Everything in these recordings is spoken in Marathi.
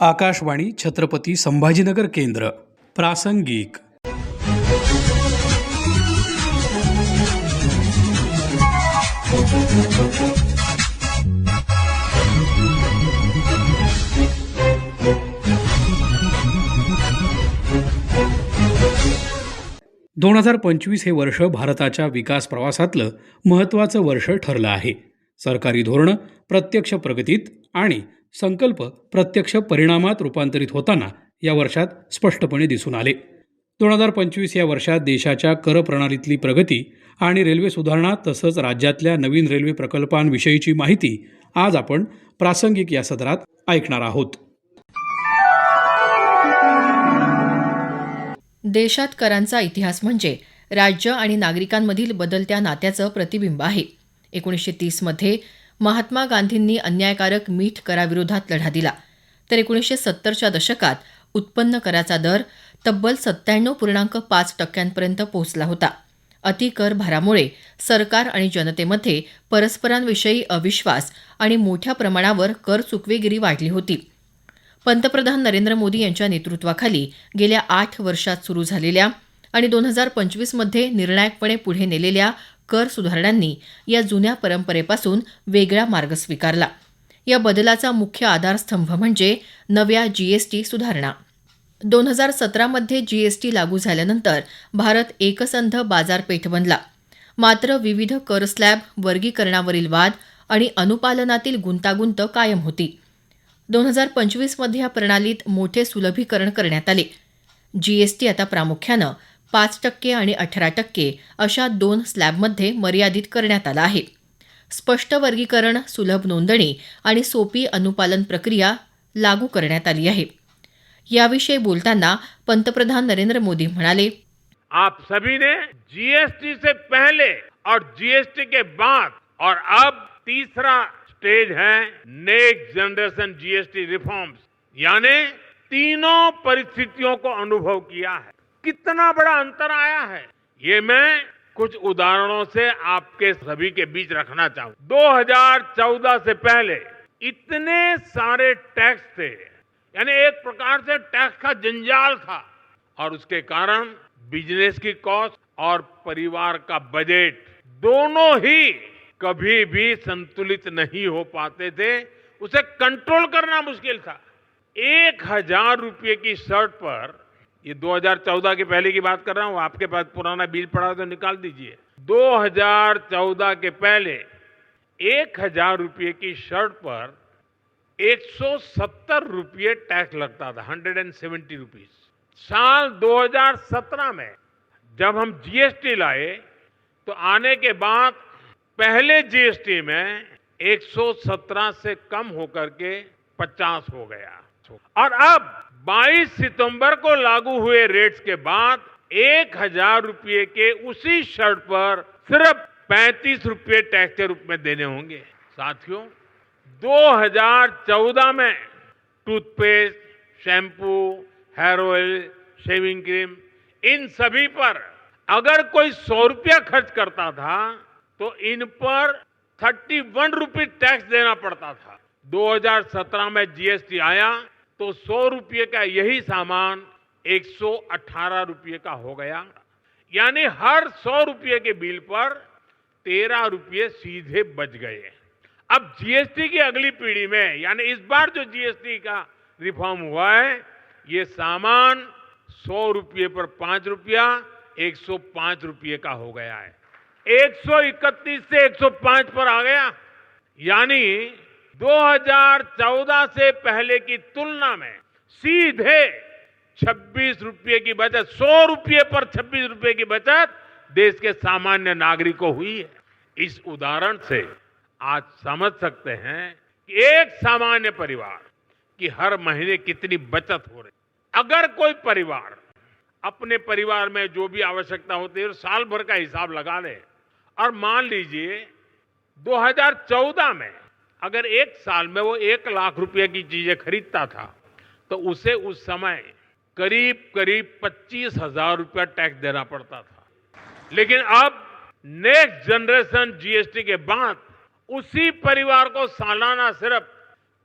आकाशवाणी छत्रपती संभाजीनगर केंद्र प्रासंगिक. दोन हजार पंचवीस हे वर्ष भारताच्या विकास प्रवासातलं महत्त्वाचं वर्ष ठरलं आहे. सरकारी धोरणं प्रत्यक्ष प्रगतीत आणि संकल्प प्रत्यक्ष परिणामात रूपांतरित होताना या वर्षात स्पष्टपणे दिसून आले. दोन हजार पंचवीस या वर्षात देशाच्या कर प्रणालीतली प्रगती आणि रेल्वे सुधारणा तसंच राज्यातल्या नवीन रेल्वे प्रकल्पांविषयीची माहिती आज आपण प्रासंगिक या सदरात ऐकणार आहोत. देशात करांचा इतिहास म्हणजे राज्य आणि नागरिकांमधील बदलत्या नात्याचं प्रतिबिंब आहे. एकोणीसशे तीसमध्ये महात्मा गांधींनी अन्यायकारक मीठ कराविरोधात लढा दिला. तर एकोणीसशे सत्तरच्या दशकात उत्पन्न कराचा दर तब्बल सत्त्याण्णव पूर्णांक पाच टक्क्यांपर्यंत पोहोचला होता. अतिकर भारामुळे सरकार आणि जनतेमध्ये परस्परांविषयी अविश्वास आणि मोठ्या प्रमाणावर कर चुकवेगिरी वाढली होती. पंतप्रधान नरेंद्र मोदी यांच्या नेतृत्वाखाली गेल्या आठ वर्षात सुरू झालेल्या आणि दोन हजार पंचवीसमध्ये निर्णायकपणे पुढे नेलेल्या कर सुधारणांनी या जुन्या परंपरेपासून वेगळा मार्ग स्वीकारला. या बदलाचा मुख्य आधारस्तंभ म्हणजे नव्या जीएसटी सुधारणा. दोन हजार सतरामध्ये जीएसटी लागू झाल्यानंतर भारत एकसंध बाजारपेठ बनला. मात्र विविध कर स्लॅब वर्गीकरणावरील वाद आणि अनुपालनातील गुंतागुंत कायम होती. दोन हजार पंचवीसमध्ये या प्रणालीत मोठे सुलभीकरण करण्यात आले. जीएसटी आता प्रामुख्यानं पाच टक्के आणि अठरा टक्के अशा दोन स्लॅबमध्ये मर्यादित करण्यात आला आहे. स्पष्ट वर्गीकरण सुलभ नोंदणी आणि सोपी अनुपालन प्रक्रिया लागू करण्यात आली आहे. याविषयी बोलताना पंतप्रधान नरेंद्र मोदी म्हणाले आप सभी ने जीएसटी से पहले और जीएसटी के बाद और अब तीसरा स्टेज है नेक्स्ट जनरेशन जीएसटी रिफॉर्म्स यानी तीनों परिस्थितियों को अनुभव किया है। कितना बड़ा अंतर आया है? ये मैं कुछ उदाहरणों से आपके सभी के बीच रखना चाहूँ। 2014 से पहले इतने सारे टैक्स थे। यानी एक प्रकार से टैक्स का जंजाल था। और उसके कारण बिज़नेस की कॉस्ट और परिवार का बजट दोनों ही कभी भी संतुलित नहीं हो पाते थे। उसे कंट्रोल करना मुश्किल था। एक हज़ार रुपये की शर्ट पर ये 2014 के पहले की बात कर रहा हूँ, आपके पास पुराना बिल पड़ा तो निकाल दीजिए। 2014 के पहले एक हज़ार रुपये की शर्ट पर 170 रुपये टैक्स लगता था 170 रुपीस। साल 2017 में जब हम जीएसटी लाए तो आने के बाद पहले जीएसटी में 117 से कम होकर के 50 हो गया। और अब 22 सितंबर को लागू हुए रेट्स के बाद एक हज़ार रुपये के उसी शर्ट पर सिर्फ़ 35 रुपये टैक्स के रूप में देने होंगे। साथियों 2014 में toothpaste shampoo hair oil shaving cream in सभी पर अगर कोई सौ रुपया खर्च करता था तो इन पर थर्टी वन टैक्स देना पड़ता था। 2017 में जीएसटी आया तो सौ रुपये का यही सामान 118 रुपये का हो गया। यानी हर सौ रुपये के बिल पर तेरह रुपये सीधे बच गए। अब जीएसटी की अगली पीढ़ी में, यानी इस बार जो जीएसटी का रिफॉर्म हुआ है, ये सामान सौ रुपये पर पाँच रुपया, एक सौ पाँच रुपये का हो गया है। 131 से 105 पर आ गया। यानी 2014 से पहले की तुलना में सीधे 26 रुपये की बचत 100 रुपये पर 26 रुपये की बचत देश के सामान्य नागरिक को हुई है। इस उदाहरण से आज समझ सकते हैं कि एक सामान्य परिवार की हर महीने कितनी बचत हो रही अगर कोई परिवार अपने परिवार में जो भी आवश्यकता होती है साल भर का हिसाब लगा ले। और मान लीजिए 2014 में अगर एक साल में वो एक लाख रुपए की चीज़ें खरीदता था तो उसे उस समय करीब करीब पच्चीस हज़ार रुपया टैक्स देना पड़ता था। लेकिन अब नेक्स्ट जनरेशन जीएसटी के बाद उसी परिवार को सालाना सिर्फ़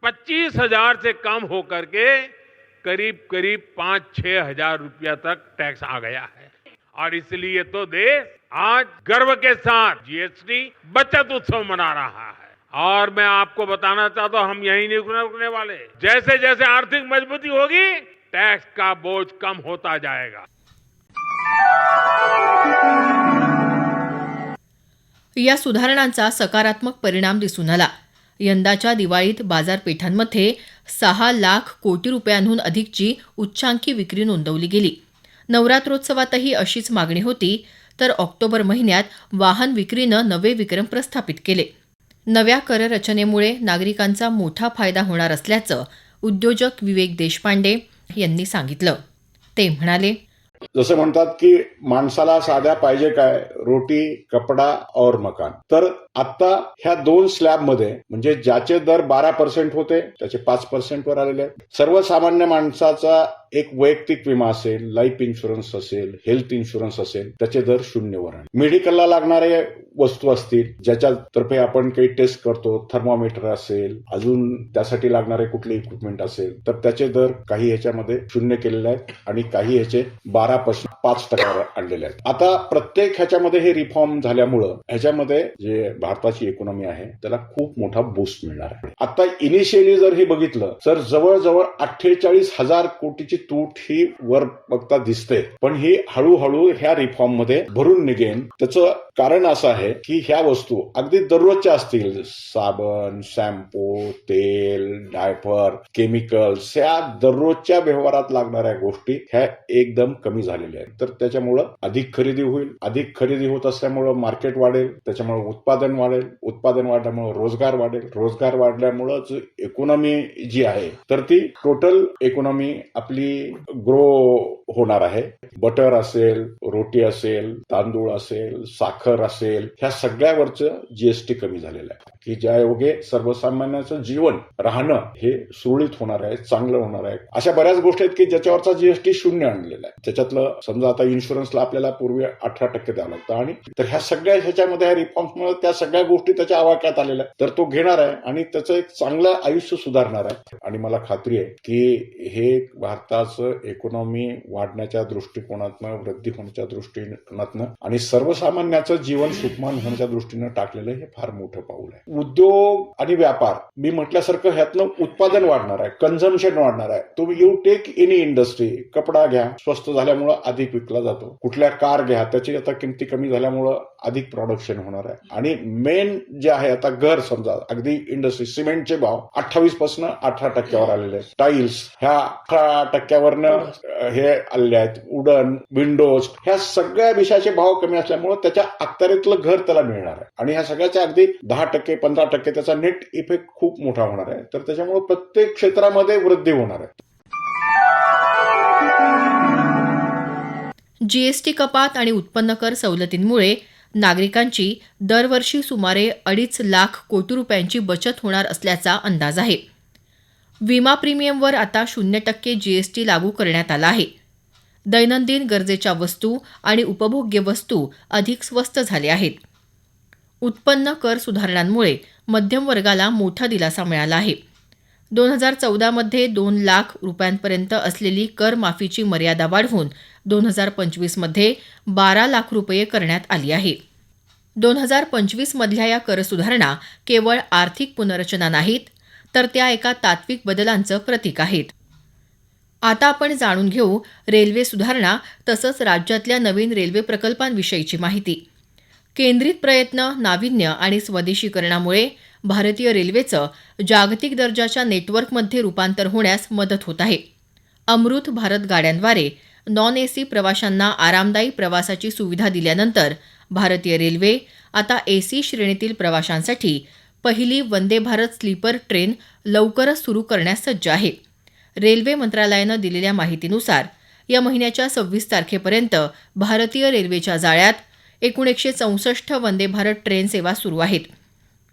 पच्चीस हज़ार से कम होकर के करीब करीब पाँच, छह हज़ार रुपया तक टैक्स आ गया है। और इसलिए तो देश आज गर्व के साथ जीएसटी बचत उत्सव मना रहा है। और मैं आपको बताना चाहता हूं हम यही नहीं रुकने वाले। जैसे जैसे आर्थिक मजबूती होगी टैक्स का बोझ कम होता जाएगा। या सुधारणांचा सकारात्मक परिणाम दिसून आला. यंदाच्या दिवाळीत बाजारपेठांमध्ये सहा लाख कोटी रुपयांहून अधिकची उच्चांकी विक्री नोंदवली गेली. नवरात्रोत्सवातही अशीच मागणी होती तर ऑक्टोबर महिन्यात वाहन विक्रीनं नवे विक्रम प्रस्थापित केले. नव्या कररचनेमुळे नागरिकांचा मोठा फायदा होणार असल्याचं उद्योजक विवेक देशपांडे यांनी सांगितलं. ते म्हणाले जसं म्हणतात की माणसाला साध्या पाहिजे काय? रोटी कपडा और मकान. तर आता ह्या दोन स्लॅबमध्ये म्हणजे ज्याचे दर बारा पर्सेंट होते त्याचे पाच पर्सेंट वर आलेले आहेत. सर्वसामान्य माणसाचा एक वैयक्तिक विमा असेल लाईफ इन्शुरन्स असेल हेल्थ इन्शुरन्स असेल त्याचे दर शून्यवर आहे. मेडिकलला लागणारे वस्तू असतील ज्याच्यातर्फे आपण काही टेस्ट करतो थर्मोमीटर असेल अजून त्यासाठी लागणारे कुठले इक्विपमेंट असेल तर त्याचे दर काही ह्याच्यामध्ये शून्य केलेले आहेत आणि काही ह्याचे बारा पर्सेंट पाच टक्क्यावर आणलेले आहेत. आता प्रत्येक ह्याच्यामध्ये हे रिफॉर्म झाल्यामुळं ह्याच्यामध्ये जे भारताची इकॉनॉमी आहे त्याला खूप मोठा बूस्ट मिळणार आहे. आता इनिशियली जर हे बघितलं तर जवळजवळ अठ्ठेचाळीस हजार कोटीची तूट ही वर बघता दिसते. पण ही हळूहळू ह्या रिफॉर्ममध्ये भरून निघेन. त्याचं कारण असं आहे की ह्या वस्तू अगदी दररोजच्या असतील. साबण शॅम्पू तेल डायपर केमिकल्स ह्या दररोजच्या व्यवहारात लागणाऱ्या गोष्टी ह्या एकदम कमी झालेल्या आहेत. तर त्याच्यामुळं अधिक खरेदी होईल. अधिक खरेदी होत असल्यामुळं मार्केट वाढेल. त्याच्यामुळे उत्पादन वाढेल उत्पादन वाढल्यामुळे रोजगार वाढेल. रोजगार वाढल्यामुळंच इकॉनॉमी जी आहे तर ती टोटल इकॉनॉमी आपली ग्रो होणार आहे. बटर असेल रोटी असेल तांदूळ असेल साखर असेल ह्या सगळ्यावरचं जीएसटी कमी झालेलं आहे. की ज्या योगे सर्वसामान्याचं जीवन राहणं हे सुरळीत होणार आहे चांगलं होणार आहे. अशा बऱ्याच गोष्टी आहेत की ज्याच्यावरचा जीएसटी शून्य आणलेला आहे. त्याच्यातलं समजा आता इन्शुरन्सला आपल्याला पूर्वी अठरा टक्के द्यावं लागतं आणि तर ह्या सगळ्या ह्याच्यामध्ये ह्या रिफॉर्म्समुळे त्या सगळ्या गोष्टी त्याच्या आवाक्यात आलेल्या तर तो घेणार आहे आणि त्याचं एक चांगलं आयुष्य सुधारणार आहे. आणि मला खात्री आहे की हे भारताचं इकॉनॉमी वाढण्याच्या दृष्टिकोनातनं वृद्धी होण्याच्या दृष्टीकोनातनं आणि सर्वसामान्याचं जीवन सुखमान होण्याच्या दृष्टीनं टाकलेलं हे फार मोठं पाऊल आहे. उद्योग आणि व्यापार. मी म्हटल्यासारखं ह्यातनं उत्पादन वाढणार आहे कन्झम्पशन वाढणार आहे. तुम्ही यू टेक एनी इंडस्ट्री कपडा घ्या स्वस्त झाल्यामुळं अधिक विकला जातो. कुठल्या कार घ्या त्याची आता किमती कमी झाल्यामुळं अधिक प्रोडक्शन होणार आहे. आणि मेन जे आहे आता घर समजा अगदी इंडस्ट्री सिमेंटचे भाव अठ्ठावीसपासून अठरा टक्क्यावर आलेले आहेत. टाईल्स ह्या अठरा टक्क्यावरनं हे आलेले आहेत. उडन विंडोज ह्या सगळ्या विषयाचे भाव कमी असल्यामुळे त्याच्या अखत्यारीतलं घर त्याला मिळणार आहे. आणि ह्या सगळ्याच्या अगदी दहा टक्के पंधरा टक्के त्याचा नेट इफेक्ट खूप मोठा होणार आहे. तर त्याच्यामुळे प्रत्येक क्षेत्रामध्ये वृद्धी होणार आहे. जीएसटी कपात आणि उत्पन्न कर सवलतींमुळे नागरिकांची दरवर्षी सुमारे अडीच लाख कोटी रुपयांची बचत होणार असल्याचा अंदाज आहे. विमा प्रीमियमवर आता शून्य टक्के जीएसटी लागू करण्यात आला आहे. दैनंदिन गरजेच्या वस्तू आणि उपभोग्य वस्तू अधिक स्वस्त झाल्या आहेत. उत्पन्न कर सुधारणांमुळे मध्यम वर्गाला मोठा दिलासा मिळाला आहे. दोन हजार चौदामध्ये दोन लाख रुपयांपर्यंत असलेली करमाफीची मर्यादा वाढवून दोन हजार पंचवीसमध्ये बारा लाख रुपये करण्यात आली आहे. दोन हजार पंचवीसमधल्या या कर सुधारणा केवळ आर्थिक पुनर्रचना नाहीत तर त्या एका तात्विक बदलांचं प्रतीक आहेत. आता आपण जाणून घेऊ रेल्वे सुधारणा तसंच राज्यातल्या नवीन रेल्वे प्रकल्पांविषयीची माहिती. केंद्रित प्रयत्न नाविन्य आणि स्वदेशीकरणामुळे भारतीय रेल्वेचं जागतिक दर्जाच्या नेटवर्कमध्ये रूपांतर होण्यास मदत होत आहे. अमृत भारत गाड्यांद्वारे नॉन एसी प्रवाशांना आरामदायी प्रवासाची सुविधा दिल्यानंतर भारतीय रेल्वे आता एसी श्रेणीतील प्रवाशांसाठी पहिली वंदे भारत स्लीपर ट्रेन लवकरच सुरू करण्यास सज्ज आहे. रेल्वे मंत्रालयानं दिलेल्या माहितीनुसार या महिन्याच्या सव्वीस तारखेपर्यंत भारतीय रेल्वेच्या जाळ्यात एकूण एकशे चौसष्ट वंदे भारत ट्रेन सेवा सुरू आहेत.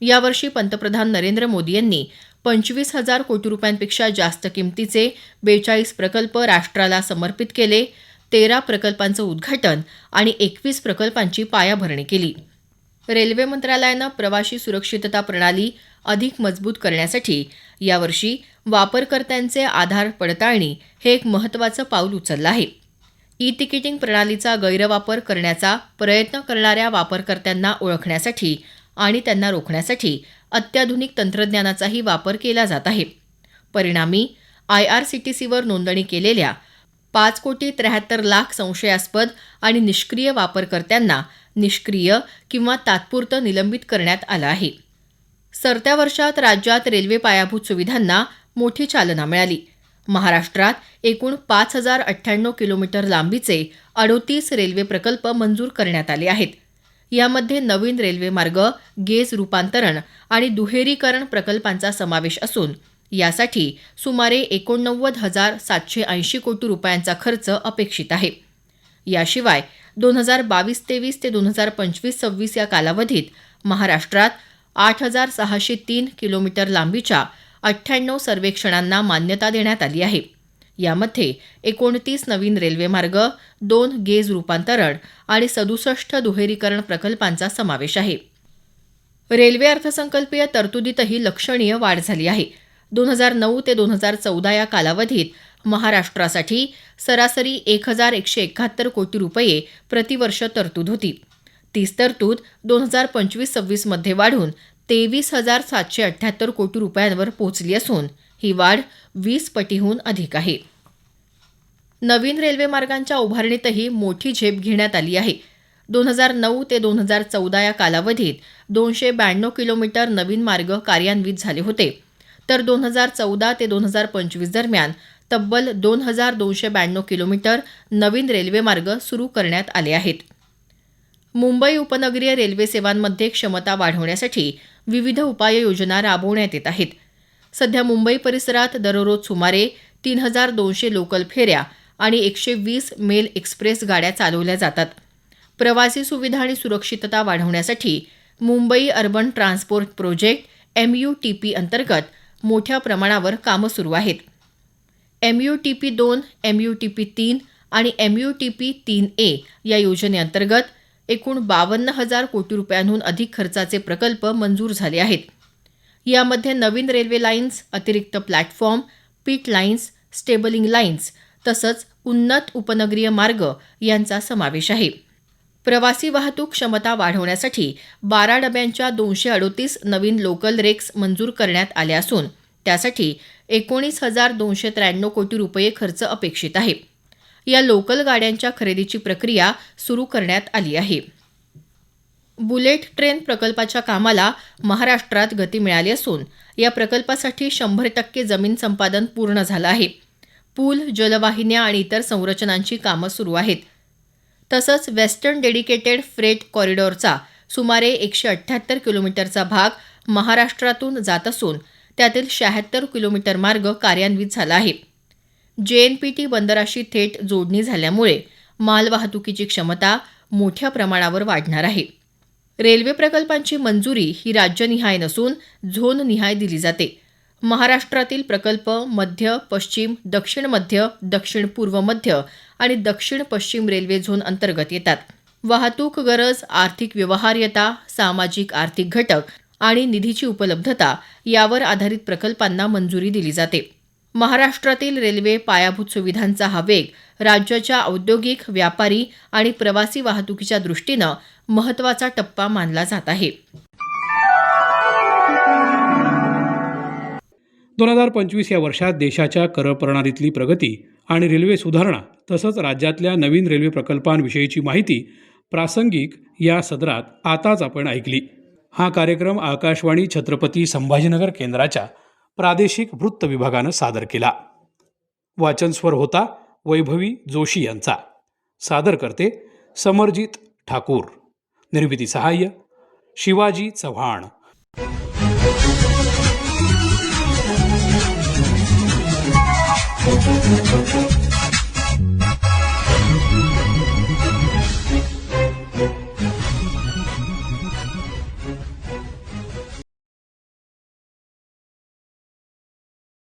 यावर्षी पंतप्रधान नरेंद्र मोदी यांनी पंचवीस हजार कोटी रुपयांपेक्षा जास्त किमतीचे बेचाळीस प्रकल्प राष्ट्राला समर्पित केले तेरा प्रकल्पांचं उद्घाटन आणि एकवीस प्रकल्पांची पायाभरणी केली. रेल्वे मंत्रालयानं प्रवाशी सुरक्षितता प्रणाली अधिक मजबूत करण्यासाठी यावर्षी वापरकर्त्यांचे आधार पडताळणी हे एक महत्त्वाचं पाऊल उचललं आहे. ई तिकिटिंग प्रणालीचा गैरवापर करण्याचा प्रयत्न करणाऱ्या वापरकर्त्यांना ओळखण्यासाठी आणि त्यांना रोखण्यासाठी अत्याधुनिक तंत्रज्ञानाचाही वापर केला जात आहे. परिणामी आय आर सी टी सीवर नोंदणी केलेल्या पाच कोटी त्र्याहत्तर लाख संशयास्पद आणि निष्क्रिय वापरकर्त्यांना निष्क्रिय किंवा तात्पुरतं निलंबित करण्यात आलं आहे. सरत्या वर्षात राज्यात रेल्वे पायाभूत सुविधांना मोठी चालना मिळाली. महाराष्ट्रात एकूण पाच हजार अठ्ठ्याण्णव किलोमीटर लांबीचे अडोतीस रेल्वे प्रकल्प मंजूर करण्यात आले आहेत. यामध्ये नवीन रेल्वे मार्ग गेज रूपांतरण आणि दुहेरीकरण प्रकल्पांचा समावेश असून यासाठी सुमारे एकोणनव्वद हजार सातशे ऐंशी कोटी रुपयांचा खर्च अपेक्षित आहे. याशिवाय दोन हजार बावीस तेवीस ते दोन हजार पंचवीस सव्वीस या कालावधीत महाराष्ट्रात आठ हजार सहाशे तीन किलोमीटर लांबीच्या अठ्ठ्याण्णव सर्वेक्षणांना मान्यता देण्यात आली आहे. यामध्ये एकोणतीस नवीन रेल्वेमार्ग दोन गेज रूपांतरण आणि सदुसष्ट दुहेरीकरण प्रकल्पांचा समावेश आहे. रेल्वे अर्थसंकल्पीय तरतुदीतही लक्षणीय वाढ झाली आहे. दोन हजार नऊ ते दोन हजार चौदा या कालावधीत महाराष्ट्रासाठी सरासरी एक हजार एकशे एकाहत्तर कोटी रुपये प्रतिवर्ष तरतूद होती. तीच तरतूद दोन हजार पंचवीस सव्वीसमध्ये वाढून तेवीस हजार सातशे अठ्ठ्याहत्तर कोटी रुपयांवर पोहोचली असून ही वाढ वीस पटीहून अधिक आहे. नवीन रेल्वे मार्गांच्या उभारणीतही मोठी झेप घेण्यात आली आहे. दोन हजार नऊ ते दोन हजार चौदा या कालावधीत दोनशे ब्याण्णव किलोमीटर नवीन मार्ग कार्यान्वित झाले होते. तर दोन हजार चौदा ते दोन हजार पंचवीस दरम्यान तब्बल दोन हजार दोनशे ब्याण्णव किलोमीटर नवीन रेल्वे मार्ग सुरू करण्यात आले आहेत. मुंबई उपनगरीय रेल्वे सेवांमध्ये क्षमता वाढवण्यासाठी विविध उपाययोजना राबवण्यात येत आहेत. सध्या मुंबई परिसरात दररोज सुमारे तीन हजार दोनशे लोकल फेऱ्या आणि एकशे वीस मेल एक्सप्रेस गाड्या चालवल्या जातात. प्रवासी सुविधा आणि सुरक्षितता वाढवण्यासाठी Mumbai urban transport project M U T P अंतर्गत मोठ्या प्रमाणावर कामं सुरू आहेत. एम यू टी पी दोन एम यू टी पी तीन आणि एम यू टी पी तीन ए या योजनेअंतर्गत एकूण बावन्न हजार कोटी रुपयांहून अधिक खर्चाचे प्रकल्प मंजूर झाले आहेत. यामध्ये नवीन रेल्वे लाईन्स अतिरिक्त platform pit lines stabling lines तसंच उन्नत उपनगरीय मार्ग यांचा समावेश आहे. प्रवासी वाहतूक क्षमता वाढवण्यासाठी बारा डब्यांच्या दोनशे अडोतीस नवीन लोकल रेक्स मंजूर करण्यात आल्या असून त्यासाठी एकोणीस हजार दोनशे त्र्याण्णव कोटी रुपये खर्च अपेक्षित आहे. या लोकल गाड्यांच्या खरेदीची प्रक्रिया सुरू करण्यात आली आहे. बुलेट ट्रेन प्रकल्पाच्या कामाला महाराष्ट्रात गती मिळाली असून या प्रकल्पासाठी शंभर टक्के जमीन संपादन पूर्ण झालं आहे. पूल जलवाहिन्या आणि इतर संरचनांची कामं सुरू आहेत. तसंच वेस्टर्न डेडिकेटेड फ्रेट कॉरिडॉरचा सुमारे एकशे अठ्ठ्याहत्तर किलोमीटरचा भाग महाराष्ट्रातून जात असून त्यातील शहात्तर किलोमीटर मार्ग कार्यान्वित झाला आहे. जेएनपीटी बंदराशी थेट जोडणी झाल्यामुळे मालवाहतुकीची क्षमता मोठ्या प्रमाणावर वाढणार आहे. रेल्वे प्रकल्पांची मंजुरी ही राज्यनिहाय नसून झोननिहाय दिली जाते. महाराष्ट्रातील प्रकल्प मध्य पश्चिम दक्षिण मध्य दक्षिण पूर्व मध्य आणि दक्षिण पश्चिम रेल्वे झोन अंतर्गत येतात. वाहतूक गरज आर्थिक व्यवहार्यता सामाजिक आर्थिक घटक आणि निधीची उपलब्धता यावर आधारित प्रकल्पांना मंजुरी दिली जाते. महाराष्ट्रातील रेल्वे पायाभूत सुविधांचा हा वेग राज्याच्या औद्योगिक व्यापारी आणि प्रवासी वाहतुकीच्या दृष्टीनं महत्त्वाचा टप्पा मानला जात आहे. दोन हजार पंचवीस या वर्षात देशाच्या कर प्रणालीतली प्रगती आणि रेल्वे सुधारणा तसंच राज्यातल्या नवीन रेल्वे प्रकल्पांविषयीची माहिती प्रासंगिक या सदरात आताच आपण ऐकली. हा कार्यक्रम आकाशवाणी छत्रपती संभाजीनगर केंद्राच्या प्रादेशिक वृत्त विभागानं सादर केला. वाचनस्वर होता वैभवी जोशी यांचा. सादर करते समरजित ठाकूर. निर्मिती सहाय्य शिवाजी चव्हाण.